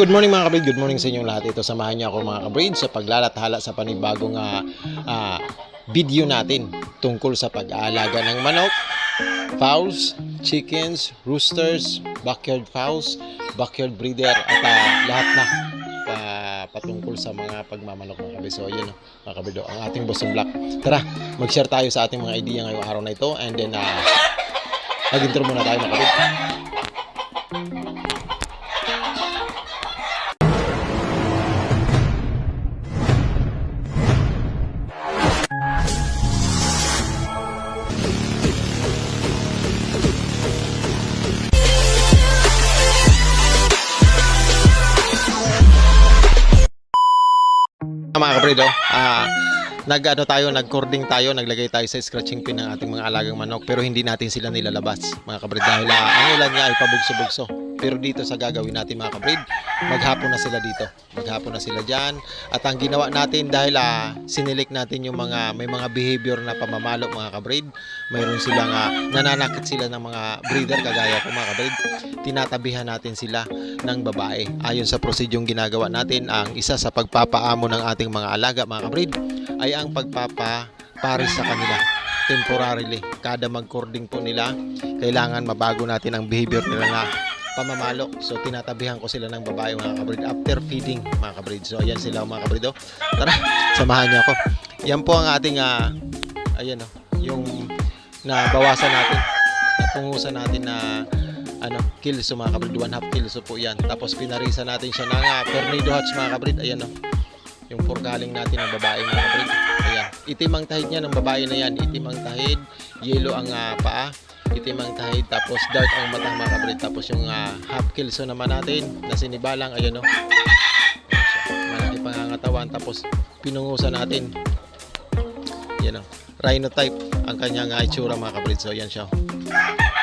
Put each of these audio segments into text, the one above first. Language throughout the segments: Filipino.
good morning mga kabrid. Good morning sa inyong lahat. Ito samahan niyo ako mga kabrid sa paglalathala sa panibagong ah, ah, video natin tungkol sa pag-aalaga ng manok, fowls, chickens, roosters, backyard fowls, backyard breeder at ah, lahat na pa- patungkol sa mga pagmamanok mga kabrid. So ayun oh, mga kabrid, oh, ang ating Boston Black. Tara, mag-share tayo sa ating mga idea ngayong araw na ito and then ah, mag-intro muna tayo mga kabrid. Mga kapredo, ah nag ano tayo, nag-cording tayo, naglagay tayo sa scratching pin ng ating mga alagang manok pero hindi natin sila nilalabas mga kabrid dahil ah, ang ulan nga ay pabugso-bugso. Pero dito sa gagawin natin mga kabrid, maghapon na sila dito. Maghapon na sila diyan at ang ginawa natin dahil ah, sinilik natin yung mga may mga behavior na pamamalo mga kabrid. Mayroon silang ah, nananakit sila ng mga breeder kagaya ko mga kabrid. Tinatabihan natin sila ng babae. Ayon sa prosedyong ginagawa natin, ang isa sa pagpapaamo ng ating mga alaga, mga kabrid, ay ang pagpapaparis sa kanila temporarily. Kada mag-cording po nila, kailangan mabago natin ang behavior nila na pamamalo. So, tinatabihan ko sila ng babae, mga kabrid, after feeding, mga kabrid. So, ayan sila, mga kabrid. oh. Tara, samahan niyo ako. Yan po ang ating, ah, ayan, oh, yung nabawasan natin, napungusan natin na ano, kilso mga kabrid, one half kilso po yan. Tapos pinarisa natin siya ng uh, Pernido Hatch mga kabrid, ayan o. Yung forgaling natin ng babae mga kabrid. Ayan. Itim ang tahid niya ng babae na yan. Itim ang tahid, yellow ang ah, paa, itim ang tahid, tapos dark ang mata mga kabrid. Tapos yung ah, half kilso naman natin, na sinibalang, ayan o. Malaki pangangatawan, tapos pinungusan natin. Yan o. Rhino type ang kanyang ah, itsura mga kabrid. So yan siya.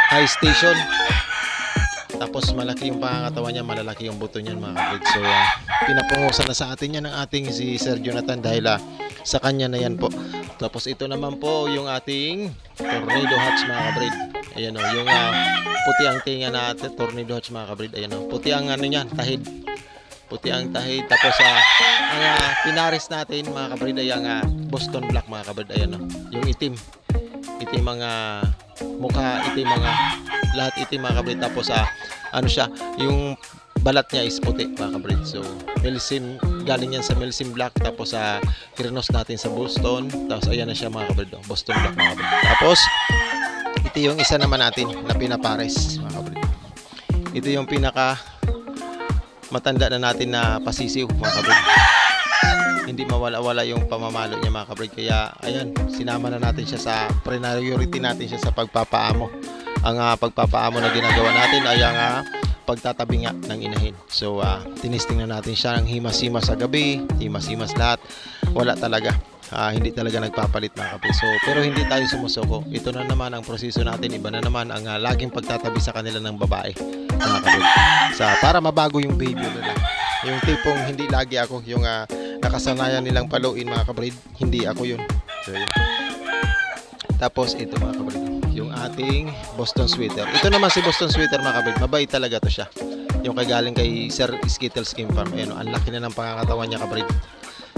High station, tapos malaki yung pangangatawan niya, malalaki yung buto niyan mga kapatid. So uh, pinapungusan na sa atin yan ng ating si Sir Jonathan dahil ah, sa kanya na yan po. Tapos ito naman po yung ating tornado hatch mga kabrid. Ayan o, yung ah, puti ang tinga natin, tornado hatch mga kabrid. Ayan o, puti ang ano niyan, tahid. Puti ang tahid. Tapos ah, ang ah, pinaris natin mga kabrid ay ang ah, Boston Black mga kabrid. Ayan o, yung itim. Itim mga mukha, itim mga lahat itim mga kabrid. Tapos ah, ano siya, yung balat niya is puti mga kabrid. So, Melsim, galing yan sa Melsim Black. Tapos sa kirinos natin sa Boston. Tapos ayan na siya mga kabrid. oh, Boston Black mga kabrid. Tapos, ito yung isa naman natin na pinapares mga kabrid. Ito yung pinaka matanda na natin na pasisiw mga kabrid. Hindi mawala-wala yung pamamalo niya mga kabrid. Kaya ayan, sinama na natin siya sa priority natin siya sa pagpapaamo. Ang ah, pagpapaamo na ginagawa natin ay ang ah, pagtatabi nga ng inahin. So, ah, tinisting na natin siya ng himas-himas sa gabi, himas-himas lahat. Wala talaga. Ah, hindi talaga nagpapalit mga kape. So, pero hindi tayo sumusuko. Ito na naman ang proseso natin. Iba na naman ang ah, laging pagtatabi sa kanila ng babae. Mga kape. Sa, para mabago yung behavior nila. Yung tipong hindi lagi ako yung ah, nakasanayan nilang paluin mga kabrid. Hindi ako yun. So, yun. Tapos ito mga kabrid, yung ating Boston Sweater. Ito naman si Boston Sweater mga kabrid, mabait talaga to siya. Yung kay galing kay Sir Skittles Skin Farm. Ayun, ang laki na ng pangangatawan niya kabrid.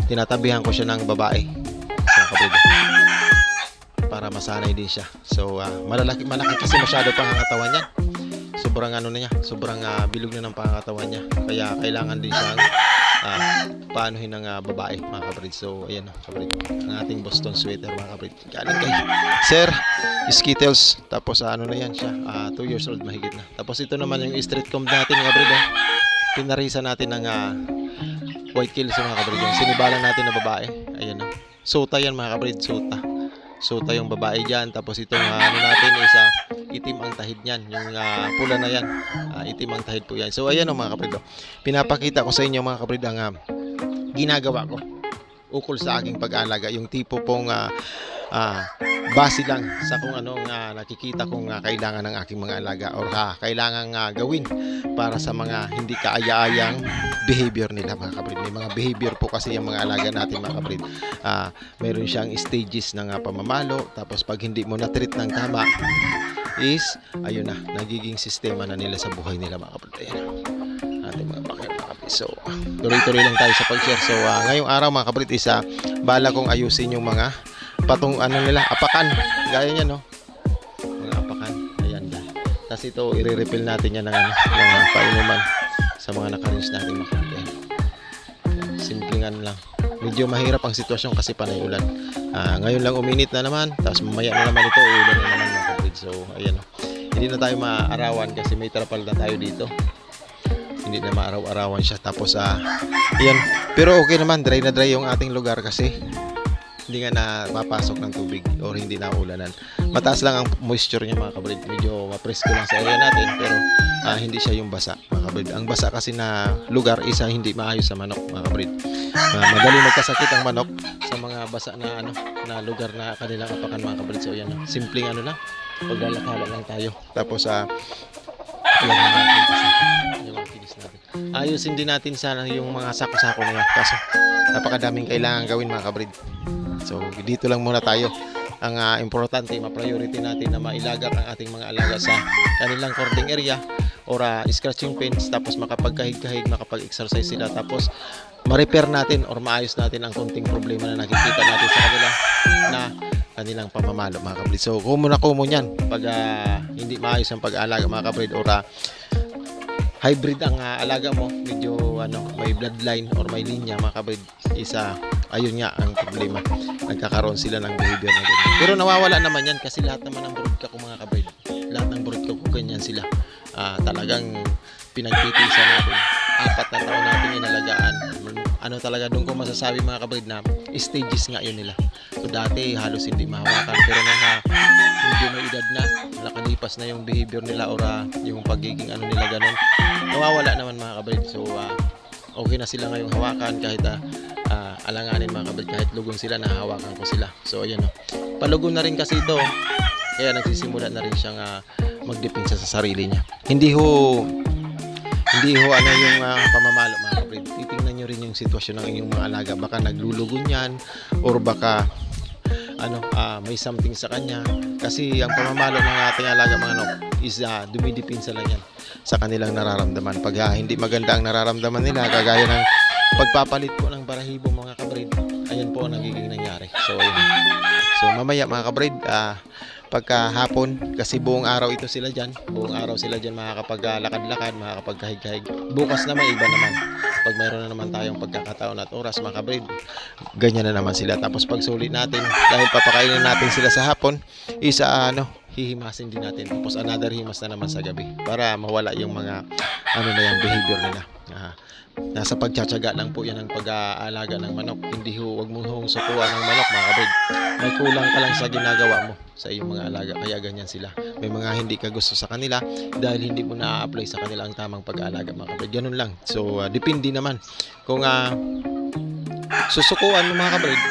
Tinatabihan ko siya ng babae. Sa kabrid. Para masanay din siya. So, ah, malalaki, malaki kasi masyado pangangatawan niya. Sobrang ano na niya, sobrang ah, bilog na ng pangangatawan niya. Kaya kailangan din siyang ah, paanuhin ng ah, babae mga kabrid. So, ayan kabrid. Ang ating Boston sweater mga kabrid. Galing kay Sir Skittles. Tapos ah, ano na yan siya. 2 years old mahigit na. Tapos ito naman yung street comb natin mga kabrid. Oh. Pinarisa natin ng ah, white kills mga kabrid. Yung sinibalan natin na babae. Ayan oh. Sota yan mga kabrid. Sota. Sota yung babae dyan. Tapos itong ah, ano natin is ah, itim ang tahid niyan. Yung ah, pula na yan. Ah, itim ang tahid po yan. So ayan oh, mga kaprid. oh. Pinapakita ko sa inyo mga kaprid ang ah, ginagawa ko ukol sa aking pag-alaga. Yung tipo pong ah, ah, base lang sa kung anong ah, nakikita kong ah, kailangan ng aking mga alaga or ah, kailangan ah, gawin para sa mga hindi kaaya-ayang behavior nila mga kaprid. May mga behavior po kasi yung mga alaga natin mga kaprid. Ah, meron siyang stages ng ah, pamamalo tapos pag hindi mo na-treat ng tama is ayun na nagiging sistema na nila sa buhay nila mga kaprid. Ayan. Ating mga bakit mga kaprid. So, tuloy-tuloy lang tayo sa pag-share. So, ah, ngayong araw mga kabrit, isa bala kong ayusin yung mga patong ano nila, apakan. Gaya niya, no? Mga apakan. Ayan na. Tapos ito, i-refill natin yan ng, ano, ng ah, painuman sa mga nakarinse natin mga. Simpleng ano lang. Medyo mahirap ang sitwasyon kasi panay ulan. Ah, ngayon lang uminit na naman, tapos mamaya na naman ito, ulan na naman mga kabrit. So, ayan, no? Hindi na tayo maaarawan kasi may trapal na tayo dito hindi na maaraw-arawan siya tapos ah yan pero okay naman dry na dry yung ating lugar kasi hindi nga napapasok ng tubig or hindi na ulanan mataas lang ang moisture niya mga kabrid medyo mapresko lang sa area natin pero ah, hindi siya yung basa mga kabrid ang basa kasi na lugar isa hindi maayos sa manok mga kabrid Ah, madali magkasakit ang manok sa mga basa na ano na lugar na kanilang apakan mga kabrid so yan simpleng ano lang paglalakala lang tayo. Tapos ah yan Ayusin din natin sana yung mga sako-sako na yan. Kaso, napakadaming kailangan gawin mga kabrid. So, dito lang muna tayo. Ang ah, importante, ma-priority natin na mailagak ang ating mga alaga sa kanilang cording area or ah, scratching pins tapos makapagkahig-kahig, makapag-exercise sila tapos ma-repair natin or maayos natin ang konting problema na nakikita natin sa kanila na kanilang pamamalo mga kabrid. So, kumo na kumo yan pag ah, hindi maayos ang pag-aalaga mga kabrid or ah, hybrid ang ah, alaga mo, medyo ano, may bloodline or may linya mga kabrid. Isa, ayun nga ang problema. Nagkakaroon sila ng behavior na ganyan. Pero nawawala naman yan kasi lahat naman ng broodcock ko mga kabrid. Lahat ng broodcock ko ganyan sila. Ah, talagang pinagtitisan natin. Apat na taon natin inalagaan. Ano talaga doon ko masasabi mga kabrid na stages nga yun nila. So dati halos hindi mahawakan pero nung ah, medyo may edad na, nakalipas na yung behavior nila or ah, yung pagiging ano nila ganun, nawawala naman mga kabrid. So ah, okay na sila ngayong hawakan kahit ah, ah, alanganin mga kabrid, kahit lugon sila, nahahawakan ko sila. So ayan o. Palugon na rin kasi ito. Kaya nagsisimula na rin siyang ah, magdepensa sa sarili niya. Hindi ho hindi ho ano yung ah, pamamalo mga kapatid. Titingnan nyo rin yung sitwasyon ng inyong mga alaga. Baka naglulugon yan or baka ano, ah, may something sa kanya. Kasi ang pamamalo ng ating alaga mga nok is uh, dumidipinsa lang yan sa kanilang nararamdaman. Pag ah, hindi maganda ang nararamdaman nila, kagaya ng pagpapalit po ng barahibo mga kabrid, ayan po ang nagiging nangyari. So, ayun. So, mamaya mga kabrid, ah, pagka hapon kasi buong araw ito sila dyan. Buong araw sila dyan makakapaglalakad-lakad makakapagkahig-kahig bukas naman iba naman. Pag mayroon na naman tayong pagkakataon at oras mga kabrid ganyan na naman sila. Tapos pag sulit natin dahil papakainin natin sila sa hapon isa ano hihimasin din natin. Tapos another himas na naman sa gabi para mawala yung mga ano na yung behavior nila Ah, nasa pagtsatsaga lang po yan ang pag-aalaga ng manok. Hindi ho wag mo hong sukuan ng manok mga kabrid may kulang ka lang sa ginagawa mo sa iyong mga alaga. Kaya ganyan sila. May mga hindi ka gusto sa kanila dahil hindi mo na-apply sa kanila ang tamang pag-aalaga mga kabrid ganun lang. So ah, depende naman kung ah, susukuan mo mga kabrid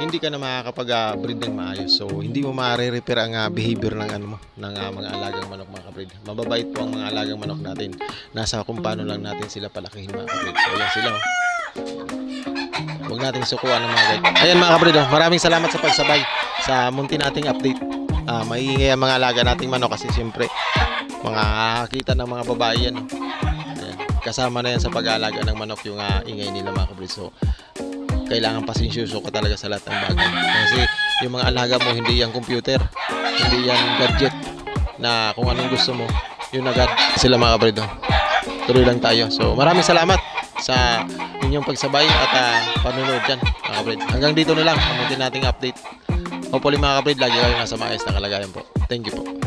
hindi ka na makakapag-breed ng maayos so hindi mo ma-repair ang ah, behavior ng ano mo ng ah, mga alagang manok mga kabrid mababait po ang mga alagang manok natin nasa kung paano lang natin sila palakihin mga kabrid so yan sila oh. Huwag nating sukuan ng mga guide. Ayan mga kabrid, oh, maraming salamat sa pagsabay sa munti nating update. Ah, maingay ang mga alaga nating manok kasi siyempre mga kita ng mga babae yan. oh. Ayan. Kasama na yan sa pag-aalaga ng manok yung ah, ingay nila mga kabrid. So, kailangan pasensyoso ka talaga sa lahat ng bagay. Kasi yung mga alaga mo, hindi yan computer, hindi yan gadget na kung anong gusto mo, yun agad sila mga kabrid. oh. Tuloy lang tayo. So, maraming salamat sa inyong pagsabay at uh, panunood dyan mga kabrid. Hanggang dito na lang ang munti nating update. Hopefully mga kabrid, lagi kayo nasa maayos na kalagayan po. Thank you po.